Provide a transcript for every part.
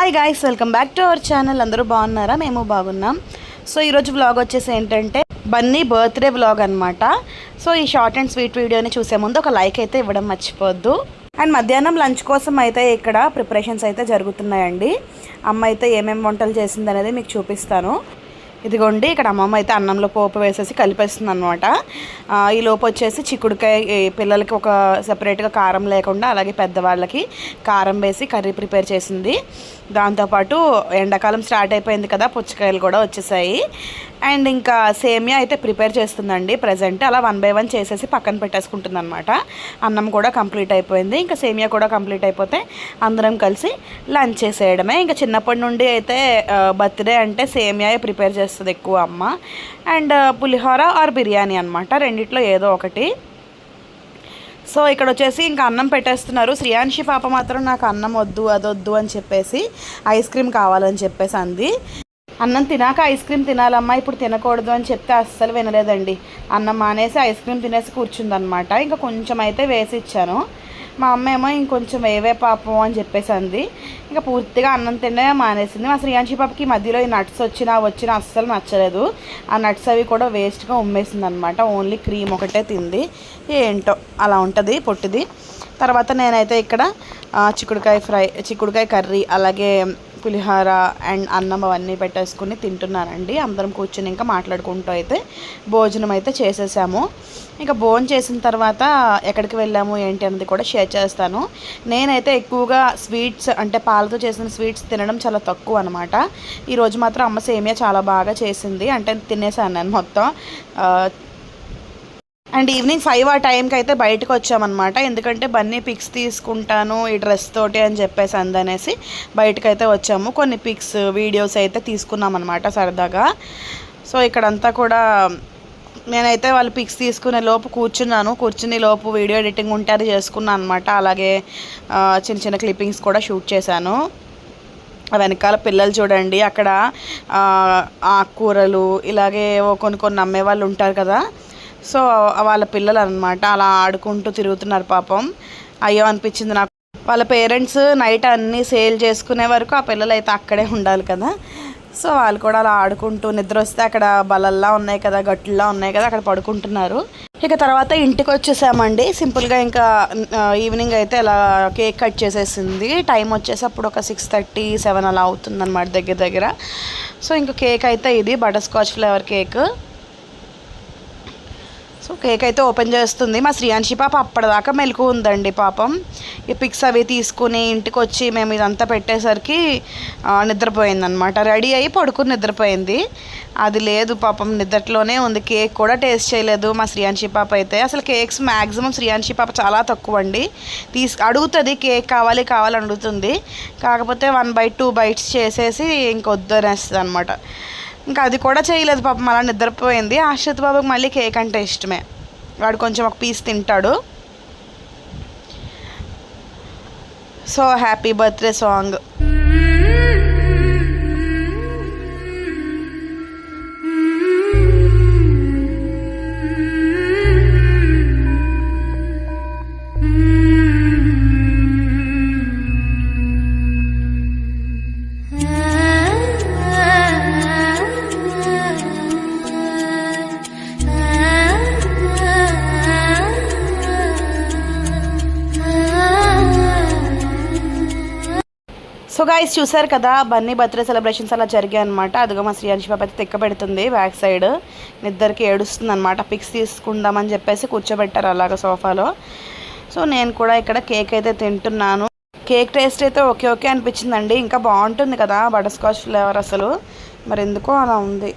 Hi guys welcome back to our channel అందరూ బాగున్నారా? మేము బాగున్నాం. సో ఈరోజు వ్లాగ్ వచ్చేసి ఏంటంటే బన్నీ బర్త్డే వ్లాగ్ అనమాట సో ఈ షార్ట్ అండ్ స్వీట్ వీడియోని చూసే ముందు ఒక లైక్ అయితే ఇవ్వడం మర్చిపోద్దు. అండ్ మధ్యాహ్నం లంచ్ కోసం అయితే ఇక్కడ ప్రిపరేషన్స్ అయితే జరుగుతున్నాయండి. అమ్మ అయితే ఏమేమి వంటలు చేసింది అనేది మీకు చూపిస్తాను. ఇదిగోండి ఇక్కడ అమ్మమ్మ అయితే అన్నంలో పోపు వేసేసి కలిపేస్తుంది అనమాట ఈ లోపు వచ్చేసి చిక్కుడుకాయ ఈ పిల్లలకి ఒక సెపరేట్గా కారం లేకుండా అలాగే పెద్దవాళ్ళకి కారం వేసి కర్రీ ప్రిపేర్ చేసింది. దాంతోపాటు ఎండాకాలం స్టార్ట్ అయిపోయింది కదా పుచ్చకాయలు కూడా వచ్చేసాయి. అండ్ ఇంకా సేమియా అయితే ప్రిపేర్ చేస్తుందండి ప్రజెంట్. అలా వన్ బై వన్ చేసేసి పక్కన పెట్టేసుకుంటుంది అనమాట అన్నం కూడా కంప్లీట్ అయిపోయింది. ఇంకా సేమియా కూడా కంప్లీట్ అయిపోతే అందరం కలిసి లంచ్ చేసేయడమే. ఇంకా చిన్నప్పటి నుండి అయితే బర్త్డే అంటే సేమియా ప్రిపేర్ చేస్తుంది ఎక్కువ అమ్మ. అండ్ పులిహోర ఆర్ బిర్యానీ అనమాట రెండిట్లో ఏదో ఒకటి. సో ఇక్కడ వచ్చేసి ఇంకా అన్నం పెట్టేస్తున్నారు. శ్రియాంశి పాప మాత్రం నాకు అన్నం వద్దు అదొద్దు అని చెప్పేసి ఐస్ క్రీమ్ కావాలని చెప్పేసి అంది. అన్నం తినాక ఐస్ క్రీమ్ తినాలమ్మా ఇప్పుడు తినకూడదు అని చెప్తే అస్సలు వినలేదండి. అన్నం మానేసి ఐస్ క్రీమ్ తినేసి కూర్చుందనమాట ఇంకా కొంచెం అయితే వేసి ఇచ్చాను. మా అమ్మ ఏమో ఇంకొంచెం వేవే పాపం అని చెప్పేసి అంది ఇంకా పూర్తిగా అన్నం తినే మానేసింది. మా శ్రీయాంశి పాపకి మధ్యలో ఈ నట్స్ వచ్చినా వచ్చినా అస్సలు నచ్చలేదు. ఆ నట్స్ అవి కూడా వేస్ట్గా ఉమ్మేసింది అనమాట ఓన్లీ క్రీమ్ ఒకటే తింది. ఏంటో అలా ఉంటుంది పొట్టిది. తర్వాత నేనైతే ఇక్కడ చిక్కుడుకాయ ఫ్రై చిక్కుడుకాయ కర్రీ అలాగే పులిహోర అండ్ అన్నం అవన్నీ పెట్టేసుకుని తింటున్నానండి అందరం కూర్చుని ఇంకా మాట్లాడుకుంటూ అయితే భోజనం అయితే చేసేసాము. ఇంకా భోజనం చేసిన తర్వాత ఎక్కడికి వెళ్ళాము ఏంటి అనేది కూడా షేర్ చేస్తాను. నేనైతే ఎక్కువగా స్వీట్స్ అంటే పాలతో చేసిన స్వీట్స్ తినడం చాలా తక్కువ అనమాట ఈరోజు మాత్రం అమ్మ సేమియా చాలా బాగా చేసింది. అంటే తినేసాను నేను మొత్తం. అండ్ ఈవినింగ్ ఫైవ్ ఆ టైంకి అయితే బయటకు వచ్చామన్నమాట. ఎందుకంటే బన్నీ పిక్స్ తీసుకుంటాను ఈ డ్రెస్ తోటి అని చెప్పేసి అందనేసి బయటకైతే అయితే వచ్చాము. కొన్ని పిక్స్ వీడియోస్ అయితే తీసుకున్నామన్నమాట సరదాగా. సో ఇక్కడంతా కూడా నేనైతే వాళ్ళు పిక్స్ తీసుకునే లోపు కూర్చున్నాను. కూర్చుని లోపు వీడియో ఎడిటింగ్ ఉంటే అది చేసుకున్నాను అనమాట అలాగే చిన్న చిన్న క్లిప్పింగ్స్ కూడా షూట్ చేశాను. వెనకాల పిల్లలు చూడండి అక్కడ ఆకుకూరలు ఇలాగే కొన్ని కొన్ని అమ్మే వాళ్ళు ఉంటారు కదా. సో వాళ్ళ పిల్లలు అనమాట అలా ఆడుకుంటూ తిరుగుతున్నారు పాపం. అయ్యో అనిపించింది నాకు. వాళ్ళ పేరెంట్స్ నైట్ అన్నీ సేల్ చేసుకునే వరకు ఆ పిల్లలు అయితే అక్కడే ఉండాలి కదా. సో వాళ్ళు కూడా అలా ఆడుకుంటూ నిద్ర వస్తే అక్కడ బలల్లా ఉన్నాయి కదా గట్లలా ఉన్నాయి కదా అక్కడ పడుకుంటున్నారు. ఇక తర్వాత ఇంటికి వచ్చేసామండి సింపుల్గా ఇంకా ఈవినింగ్ అయితే ఇలా కేక్ కట్ చేసేసింది. టైం వచ్చేసి అప్పుడు ఒక సిక్స్ థర్టీ సెవెన్ అలా అవుతుంది అనమాట దగ్గర దగ్గర. సో ఇంకా కేక్ అయితే ఇది butter scotch flavour cake. So cake అయితే ఓపెన్ చేస్తుంది. మా శ్రీయాంశి పాప అప్పటిదాకా మెలకు ఉందండి పాపం. ఈ పిక్స్ అవి తీసుకుని ఇంటికి వచ్చి మేము ఇదంతా పెట్టేసరికి నిద్రపోయిందనమాట రెడీ అయ్యి పడుకుని నిద్రపోయింది. అది లేదు పాపం నిద్రలోనే ఉంది. కేక్ కూడా టేస్ట్ చేయలేదు మా శ్రీయాంశి పాప అయితే. అసలు కేక్స్ మ్యాక్సిమం శ్రీయాంశి పాప చాలా తక్కువ అండి తీసు అడుగుతుంది కేక్ కావాలి కావాలి అడుగుతుంది. కాకపోతే వన్ బై టూ బైట్స్ చేసేసి ఇంకొద్దు అనేస్తుంది అనమాట ఇంకా అది కూడా చేయలేదు పాపం అలా నిద్రపోయింది. ఆశ్రిత్ బాబుకి మళ్ళీ కేక్ అంటే ఇష్టమే. వాడు కొంచెం ఒక పీస్ తింటాడు. So happy birthday song. So guys చూసారు కదా బన్నీ బర్త్డే సెలబ్రేషన్స్ అలా జరిగాయి అనమాట అదిగో మా శ్రీయాంశి పాప అయితే తెక్క పెడుతుంది బ్యాక్ సైడ్ నిద్దరికి ఏడుస్తుంది అనమాట పిక్స్ తీసుకుందామని చెప్పేసి కూర్చోబెట్టారు అలాగ సోఫాలో. సో నేను కూడా ఇక్కడ కేక్ అయితే తింటున్నాను. కేక్ టేస్ట్ అయితే ఓకే ఓకే అనిపించిందండి. ఇంకా బాగుంటుంది కదా బటర్ స్కాచ్ ఫ్లేవర్ అసలు. మరి ఎందుకో అలా ఉంది.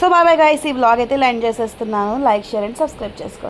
సో బాబాయ్ గాయస్ ఈ బ్లాగ్ అయితే లైన్ చేసేస్తున్నాను. లైక్ షేర్ అండ్ సబ్స్క్రైబ్ చేసుకోండి